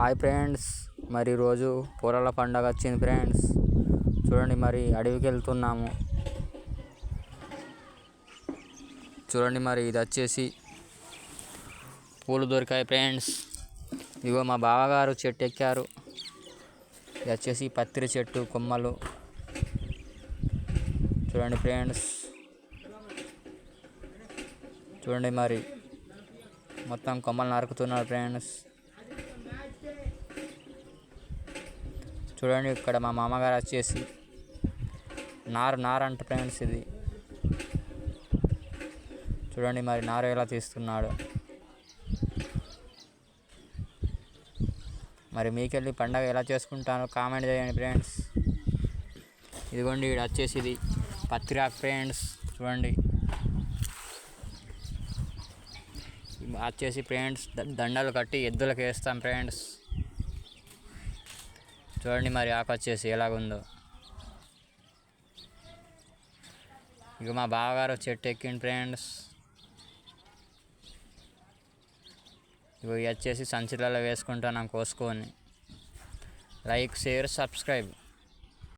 Hi friends. మరి రోజు పూలల పండగ వచ్చింది ఫ్రెండ్స్. చూడండి మరి అడవికి వెళ్తున్నాము. చూడండి మరి ఇది వచ్చేసి పూలు దొరికాయి ఫ్రెండ్స్. ఇగో మా బావగారు చెట్టు ఎక్కారు. ఇది వచ్చేసి పత్రి చెట్టు కొమ్మలు. చూడండి ఫ్రెండ్స్. చూడండి మరి మొత్తం కొమ్మలు నరుకుతున్నారు ఫ్రెండ్స్. చూడండి ఇక్కడ మా మామగారు వచ్చేసి. నారు నార అంట ఫ్రెండ్స్ ఇది. చూడండి మరి నారు ఎలా తీస్తున్నాడు. మరి మీకెళ్ళి పండగ ఎలా చేసుకుంటానో కామెంట్ చేయండి ఫ్రెండ్స్. ఇదిగోండి ఇక్కడ వచ్చేసి ఇది పత్తిరాక్ ఫ్రెండ్స్ చూడండి. వచ్చేసి ఫ్రెండ్స్ ద- దండలు కట్టి ఎద్దులకు వేస్తాం ఫ్రెండ్స్. చూడండి మరి ఆకు వచ్చేసి ఎలాగుందో. ఇక మా బావగారు చెట్టు ఎక్కింది ఫ్రెండ్స్. ఇవి వచ్చేసి సంచులలో వేసుకుంటున్నాం కోసుకొని. Like share subscribe.